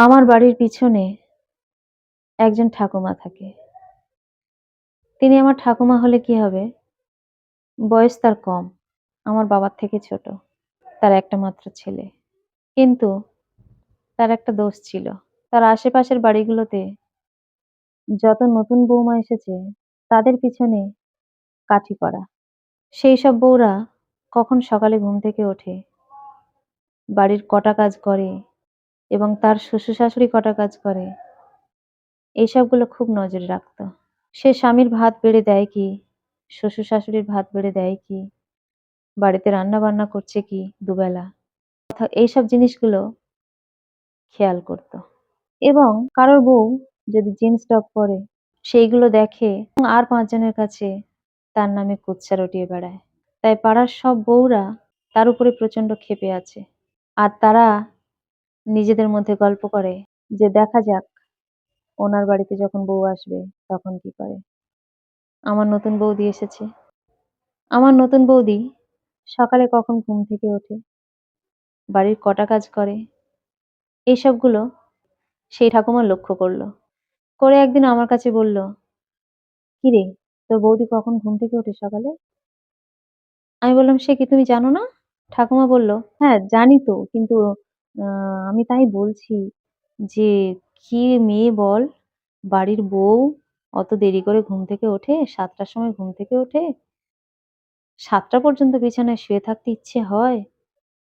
আমার বাড়ির পিছনে একজন ঠাকুমা থাকে। তিনি আমার ঠাকুমা হলে কি হবে? বয়স তার কম, আমার বাবার থেকে ছোট, তার একটা মাত্র ছেলে। কিন্তু তার একটা দোষ ছিল। তার আশেপাশের বাড়িগুলোতে যত নতুন বৌমা এসেছে, তাদের পিছনে কাঠি করা। সেই সব বউরা কখন সকালে ঘুম থেকে ওঠে, বাড়ির কটা কাজ করে এবং তার শ্বশুর শাশুড়ি কটা কাজ করে। এইসবগুলো খুব নজরে রাখতো। সে স্বামীর ভাত বেড়ে দেয় কি? শ্বশুর শাশুড়ির ভাত বেড়ে দেয় কি? বাড়িতে রান্না বান্না করছে কি দুবেলা? এইসব জিনিসগুলো খেয়াল করত। এবং কারোর বউ যদি জিন্স টপ পরে সেইগুলো দেখে আর পাঁচজনের কাছে তার নামে কুচ্ছা রটিয়ে বেড়ায়। তাই পাড়ার সব বউরা তার উপরে প্রচণ্ড ক্ষেপে আছে। আর তারা নিজেদের মধ্যে গল্প করে যে, দেখা যাক, ওনার বাড়িতে যখন বউ আসবে, তখন কি করে? আমার নতুন বৌদি এসেছে। আমার নতুন বৌদি সকালে কখন ঘুম থেকে ওঠে? বাড়ির কটা কাজ করে? এইসবগুলো সেই ঠাকুমা লক্ষ্য করল। করে একদিন আমার কাছে বলল কিরে তোর বৌদি কখন ঘুম থেকে ওঠে সকালে? আমি বললাম, সে কি তুমি জানো না? ঠাকুমা বলল হ্যাঁ জানি তো, কিন্তু আহ, আমি তাই বলছি যে কি মেয়ে বল? বাড়ির বউ অত দেরি করে ঘুম থেকে ওঠে? সাতটার সময় ঘুম থেকে ওঠে? সাতটা পর্যন্ত বিছানায় শুয়ে থাকতে ইচ্ছে হয়?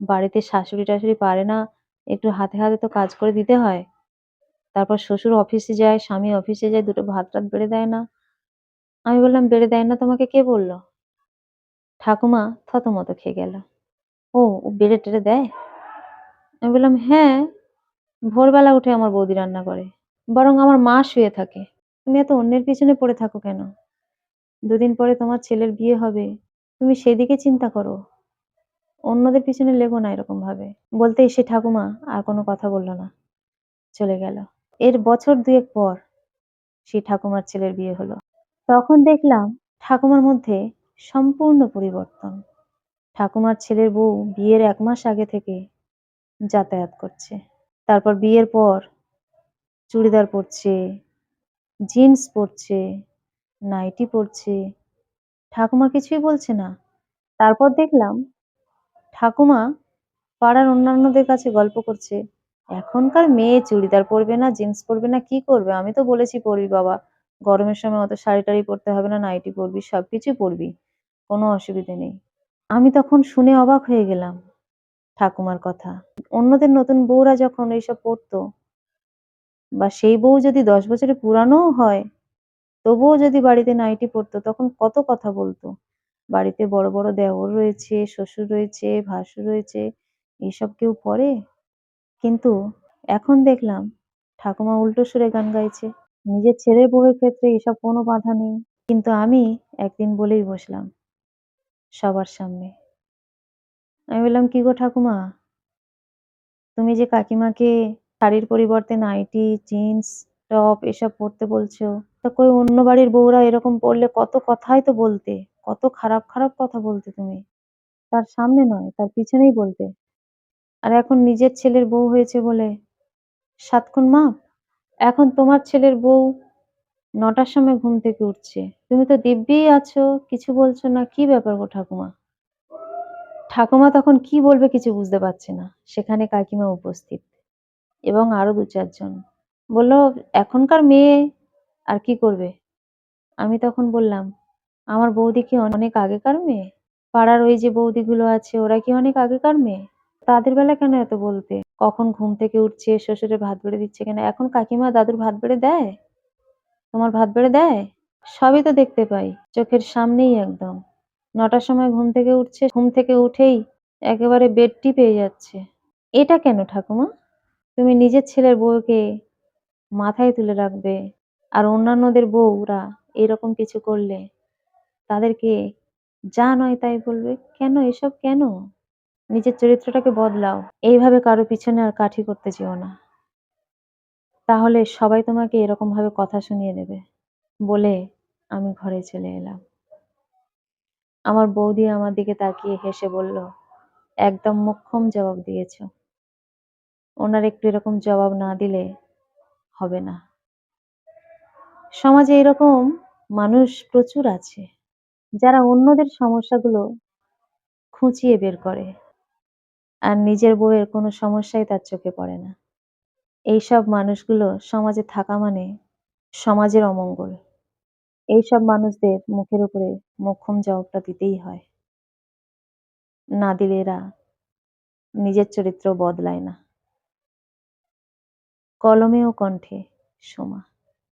বাড়িতে শাশুড়ি টাশুড়ি পারে না? একটু হাতে হাতে তো কাজ করে দিতে হয়। তারপর শ্বশুর অফিসে যায় স্বামী অফিসে যায় দুটো ভাত টাত বেড়ে দেয় না। আমি বললাম বেড়ে দেয় না তোমাকে? কে বলল? ঠাকুমা থতমত খেয়ে গেল। ও ও বেড়ে টেড়ে দেয়? আমি বললাম হ্যাঁ। ভোরবেলা উঠে আমার বৌদি রান্না করে। বরং আমার মা শুয়ে থাকে। তুমি এত অন্যের পিছনে পড়ে থাকো কেন? দুদিন পরে তোমার ছেলের বিয়ে হবে। তুমি সেদিকে চিন্তা করো। অন্যদের পিছনে লেগো না এরকম ভাবে বলতে সে ঠাকুমা আর কোনো কথা বলল না। চলে গেল। এর বছর দুয়েক পর সেই ঠাকুমার ছেলের বিয়ে হলো। তখন দেখলাম ঠাকুমার মধ্যে সম্পূর্ণ পরিবর্তন। ঠাকুমার ছেলের বউ বিয়ের এক মাস আগে থেকে যাতায়াত করছে। তারপর বিয়ের পর চুড়িদার পরছে জিন্স পরছে নাইটি পরছে। ঠাকুমা কিছুই বলছে না। তারপর দেখলাম ঠাকুমা পাড়ার অন্যান্যদের কাছে গল্প করছে, এখনকার মেয়ে চুড়িদার পরবে না জিন্স পরবে না, কি করবে? আমি তো বলেছি পরবি বাবা, গরমের সময় অত শাড়ি টাড়ি পরতে হবে না নাইটি পরবি, সবকিছুই পরবি, কোনো অসুবিধে নেই। আমি তখন শুনে অবাক হয়ে গেলাম। ঠাকুমার কথা। অন্যদের নতুন বউরা যখন এইসব পড়তো, বা সেই বউ যদি দশ বছরের পুরানোও হয়, তবুও যদি বাড়িতে নাইটি পরতো, তখন কত কথা বলতো। বাড়িতে বড় বড় দেওর রয়েছে, শ্বশুর রয়েছে, ভাসুর রয়েছে এইসব কেউ পরে? কিন্তু এখন দেখলাম ঠাকুমা উল্টো সুরে গান গাইছে, নিজের ছেলের বউয়ের ক্ষেত্রে এসব কোনো বাধা নেই। কিন্তু আমি একদিন বলেই বসলাম সবার সামনে। আমি বললাম, কি গো ঠাকুমা? তুমি যে কাকিমাকে শাড়ির পরিবর্তে নাইটি, জিন্স, টপ এসব পরতে বলছো, তা কই অন্য বাড়ির বউরা এরকম পরলে কত কথাই তো বলতে, কত খারাপ খারাপ কথা বলতে তুমি। তার সামনে নয়, তার পিছনেই বলতে আর এখন নিজের ছেলের বউ হয়েছে বলে সাতক্ষণ মাপ? এখন তোমার ছেলের বউ নটার সময় ঘুম থেকে উঠছে। তুমি তো দিব্যিই আছো, কিছু বলছো না, কি ব্যাপার গো ঠাকুমা? ঠাকুমা তখন কি বলবে কিছু বুঝতে পারছে না। সেখানে কাকিমা উপস্থিত এবং আরও দু চারজন। বলল, এখনকার মেয়ে আর কি করবে? আমি তখন বললাম, আমার বৌদি কি অনেক আগেকার মেয়ে? পাড়ার ওই যে বৌদিগুলো আছে, ওরা কি অনেক আগেকার মেয়ে? তাদের বেলা কেন এত বলতে কখন ঘুম থেকে উঠছে শ্বশুরে ভাত বেড়ে দিচ্ছে কেন? এখন কাকিমা দাদুর ভাত বেড়ে দেয়? তোমার ভাত বেড়ে দেয়? সবই তো দেখতে পাই, চোখের সামনেই একদম। নটার সময় ঘুম থেকে উঠছে, ঘুম থেকে উঠেই একেবারে বেডটি পেয়ে যাচ্ছে। এটা কেন ঠাকুমা? তুমি নিজের ছেলের বউকে মাথায় তুলে রাখবে আর অন্যান্যদের বউরা এরকম কিছু করলে তাদেরকে যা নয় তাই বলবে? কেন? এসব কেন? নিজের চরিত্রটাকে বদলাও। এইভাবে কারও পিছনে আর কাঠি করতে যেও না। তাহলে সবাই তোমাকে এরকম ভাবে কথা শুনিয়ে দেবে বলে আমি ঘরে চলে এলাম। আমার বৌদি আমার দিকে তাকিয়ে হেসে বলল, একদম মোক্ষম জবাব দিয়েছ। ওনার একটু এরকম জবাব না দিলে হবে না। সমাজে এরকম মানুষ প্রচুর আছে, যারা অন্যদের সমস্যাগুলো খুঁচিয়ে বের করে আর নিজের বউয়ের কোনো সমস্যাই তার চোখে পড়ে না। এইসব মানুষগুলো সমাজে থাকা মানে সমাজের অমঙ্গল। এইসব মানুষদের মুখের উপরে মোক্ষম জবাবটা দিতেই হয়। না দিলে এরা নিজের চরিত্র বদলায় না। কলমে ও কণ্ঠে সোমা।